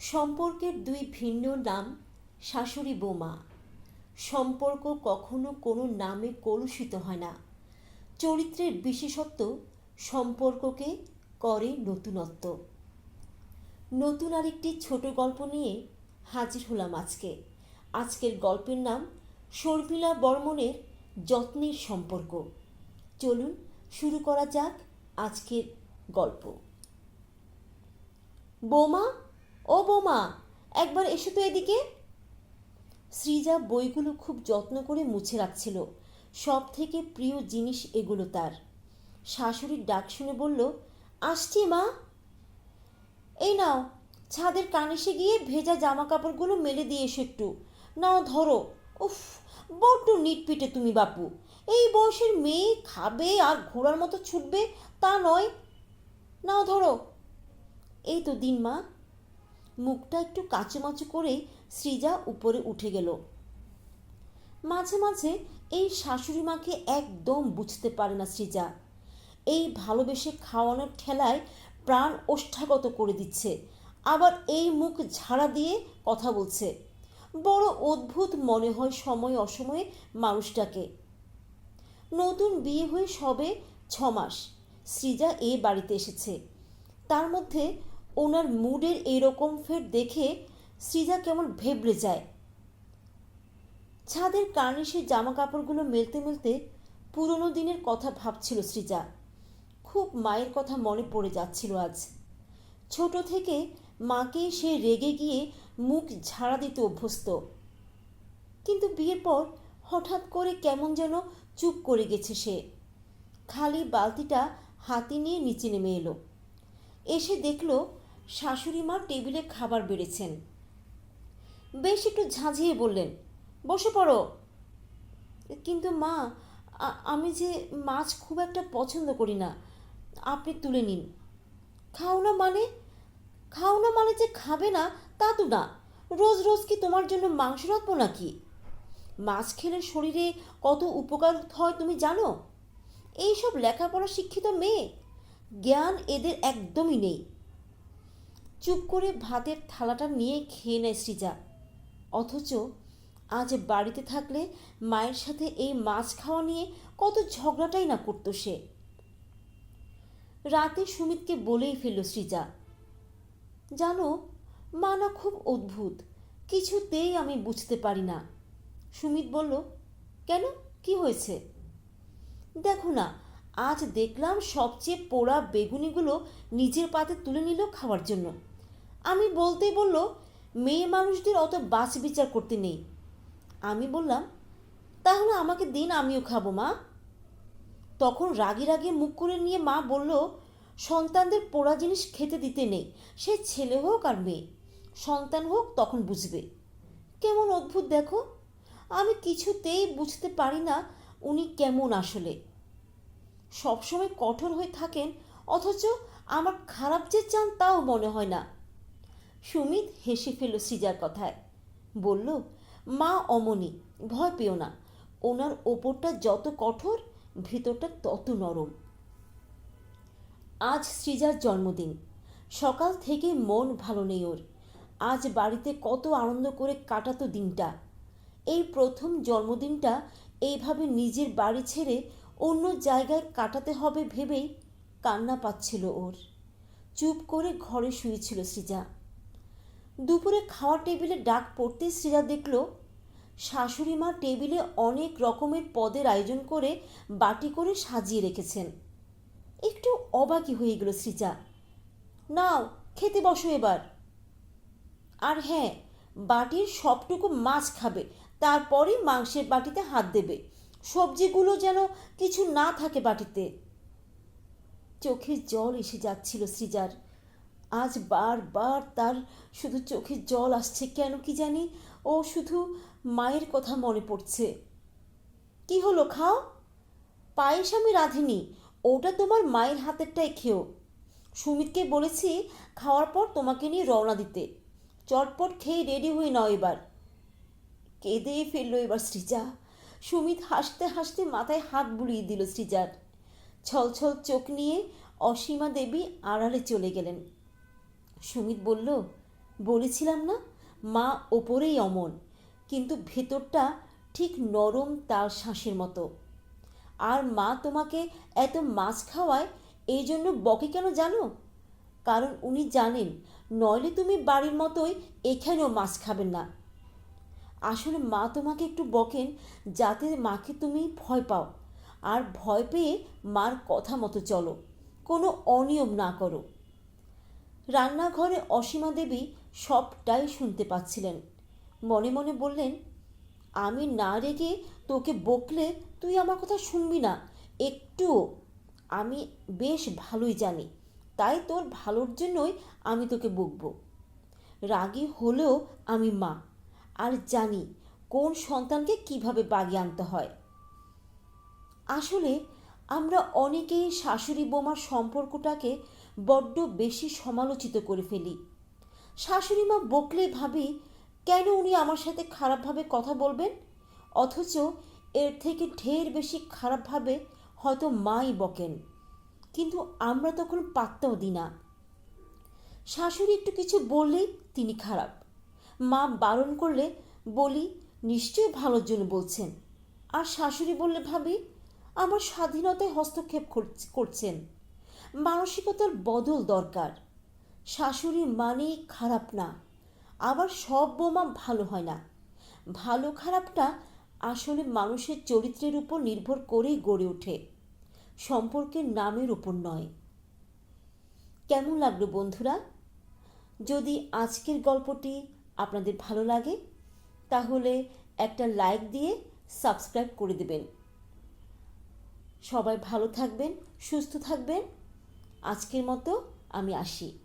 সম্পর্কের দুই ভিন্ন নাম শাশুড়ি বোমা। সম্পর্ক কখনো কোনো নামে কলুষিত হয় না। চরিত্রের বিশেষত্ব সম্পর্ককে করে নতুনত্ব। নতুন আরেকটি ছোট গল্প নিয়ে হাজির হলাম আজকে। আজকের গল্পের নাম শর্মিলা বর্মনের যত্নের সম্পর্ক। চলুন শুরু করা যাক আজকের গল্প। বৌমা ও বৌমা, একবার এসো তো এদিকে। সৃজা বইগুলো খুব যত্ন করে মুছে রাখছিল। সব থেকে প্রিয় জিনিস এগুলো তার। শাশুড়ির ডাক শুনে বলল, আসছি মা। এই নাও, ছাদের কানিসে গিয়ে ভেজা জামা কাপড়গুলো মেলে দিয়ে এসো একটু। নাও ধরো। উফ, বড্ড নিট নিটপিটে তুমি বাপু। এই বয়সের মেয়ে খাবে আর ঘোড়ার মতো ছুটবে তা নয়। নাও ধরো। এই তো দিন মা। মুখটা একটু কাচুমাচু করে সৃজা উপরে উঠে গেল। মাঝে মাঝে এই শাশুড়ি মাকে একদম বুঝতে পারে না সৃজা। এই ভালোবেসে খাওয়ানোর ঠেলায় প্রাণ ওষ্ঠাগত করে দিচ্ছে। আবার এই মুখ ঝাড়া দিয়ে কথা বলছে। বড় অদ্ভুত মনে হয় সময় অসময়ে মানুষটাকে। নতুন বিয়ে হয়ে সবে ছমাস সৃজা এ বাড়িতে এসেছে। তার মধ্যে ওনার মুডের এরকম ফের দেখে সৃজা কেমন ভেবড়ে যায়। ছাদের কার্নিশে জামা কাপড়গুলো মেলতে মেলতে পুরনো দিনের কথা ভাবছিল সৃজা। খুব মায়ের কথা মনে পড়ে যাচ্ছিল আজ। ছোট থেকে মাকে সে রেগে গিয়ে মুখ ঝাড়া দিতে অভ্যস্ত। কিন্তু বিয়ের পর হঠাৎ করে কেমন যেন চুপ করে গেছে সে। খালি বালতিটা হাতে নিয়ে নিচে নেমে এলো। এসে দেখল শাশুড়ি মা টেবিলে খাবার বেড়েছেন। বেশ একটু ঝাঁঝিয়ে বললেন, বসে পড়ো। কিন্তু মা আমি যে মাছ খুব একটা পছন্দ করি না, আপনি তুলে নিন। খাও না মানে? খাও না মানে যে খাবে না, তা তো না। রোজ রোজ কি তোমার জন্য মাংস রাখব নাকি? মাছ খেলে শরীরে কত উপকার হয় তুমি জানো? এইসব লেখাপড়া শিক্ষিত মেয়ে। জ্ঞান এদের একদমই নেই। চুপ করে ভাতের থালাটা নিয়ে খেয়ে নেয় সৃজা। অথচ আজ বাড়িতে থাকলে মায়ের সাথে এই মাছ খাওয়া নিয়ে কত ঝগড়াটাই না করতো সে। রাতে সুমিতকে বলেই ফেলল সৃজা, জানো, মা না খুব অদ্ভুত, কিছুতেই আমি বুঝতে পারি না। সুমিত বলল, কেন? কি হয়েছে? দেখো না, আজ দেখলাম সবচেয়ে পোড়া বেগুনিগুলো নিজের পাতে তুলে নিল খাওয়ার জন্য। আমি বলতেই বলল, মেয়ে মানুষদের অত বাছ বিচার করতে নেই। আমি বললাম, তাহলে আমাকে দিন, আমিও খাব, মা। তখন রাগে রাগে মুখ করে নিয়ে মা বলল, সন্তানদের পোড়া জিনিস খেতে দিতে নেই, সে ছেলে হোক আর মেয়ে, সন্তান হোক তখন বুঝবে। কেমন অদ্ভুত, দেখো, আমি কিছুতেই বুঝতে পারি না উনি কেমন আসলে। সবসময় কঠোর হয়ে থাকেন, অথচ আমার খারাপ যে চান তাও মনে হয় না। সুমিত হেসে ফেলল সৃজার কথায়। বলল, মা অমনি, ভয় পেও না। ওনার ওপরটা যত কঠোর, ভিতরটা তত নরম। আজ সৃজার জন্মদিন। সকাল থেকে মন ভালো নেই ওর। আজ বাড়িতে কত আনন্দ করে কাটাতো দিনটা। এই প্রথম জন্মদিনটা এইভাবে নিজের বাড়ি ছেড়ে অন্য জায়গায় কাটাতে হবে ভেবেই কান্না পাচ্ছিল ওর। চুপ করে ঘরে শুয়েছিল সৃজা। দুপুরে খাওয়া টেবিলে ডাক পড়তে সৃজা দেখল, শাশুড়ি মা টেবিলে অনেক রকমের পদের আয়োজন করে বাটি করে সাজিয়ে রেখেছেন। একটু অবাকই হয়ে গেল শ্রীজা। নাও, খেতে বসো এবার। আর হ্যাঁ বাটির সবটুকু মাছ খাবে তারপরে মাংসের বাটিতে হাত দেবে। সবজিগুলো যেন কিছু না থাকে বাটিতে। চোখের জল এসে যাচ্ছিল সৃজার আজ বারবার তার শুধু চোখে জল আসছে। কেন কি জানি? ও শুধু মায়ের কথা মনে পড়ছে। কি হলো খাও? পায়েস আমি রাঁধিনি, ওটা তোমার মায়ের হাতেরটাই খেও। সুমিতকে বলেছি খাওয়ার পর তোমাকে নিয়ে রওনা দিতে। চটপট খেয়ে রেডি হয়ে নাও এবার। কেঁদেই ফেলল এবার সৃজা। সুমিত হাসতে হাসতে মাথায় হাত বুলিয়ে দিল সৃজার। ছলছল চোখ নিয়ে অসীমা দেবী আড়ালে চলে গেলেন। সুমিত বলল, বলেছিলাম না, মা ওপরেই অমন, কিন্তু ভেতরটা ঠিক নরম তার শ্বাসের মতো। আর মা তোমাকে এত মাছ খাওয়ায়, এই জন্য বকে কেন জানো? কারণ উনি জানেন, নইলে তুমি বাড়ির মতোই এখানেও মাছ খাবেন না। আসলে মা তোমাকে একটু বকেন, যাতে মাকে তুমি ভয় পাও। আর ভয় পেয়ে মার কথা মতো চলো, কোনো অনিয়ম না করো। রান্নাঘরে অসীমা দেবী সবটাই শুনতে পাচ্ছিলেন। মনে মনে বললেন, আমি না রেগে তোকে বকলে তুই আমার কথা শুনবি না। একটুও। আমি বেশ ভালোই জানি। তাই তোর ভালোর জন্যই আমি তোকে বকবো। রাগী হলেও আমি মা। আর জানি কোন সন্তানকে কীভাবে বাগিয়ে আনতে হয়। আসলে আমরা অনেকেই শাশুড়ি বোমার সম্পর্কটাকে বড্ড বেশি সমালোচিত করে ফেলি। শাশুড়ি মা বকলে ভাবি, কেন উনি আমার সাথে খারাপভাবে কথা বলবেন? অথচ এর থেকে ঢের বেশি খারাপভাবে হয়তো মাই বকেন। কিন্তু আমরা তখন পাত্তাও দিই না। শাশুড়ি একটু কিছু বললেই তিনি খারাপ। মা বারণ করলে বলি, নিশ্চয়ই ভালোর জন্য বলছেন। আর শাশুড়ি বললে ভাবি আমার স্বাধীনতায় হস্তক্ষেপ করছ- করছেন। মানসিকতার বদল দরকার। শাশুড়ি মানেই খারাপ না। আবার সব বোমা ভালো হয় না। ভালো খারাপটা আসলে মানুষের চরিত্রের উপর নির্ভর করেই গড়ে ওঠে। সম্পর্কের নামের উপর নয়। কেমন লাগল বন্ধুরা? যদি আজকের গল্পটি আপনাদের ভালো লাগে, তাহলে একটা লাইক দিয়ে সাবস্ক্রাইব করে দেবেন। সবাই ভালো থাকবেন সুস্থ থাকবেন। আজকের মতো আমি আসি।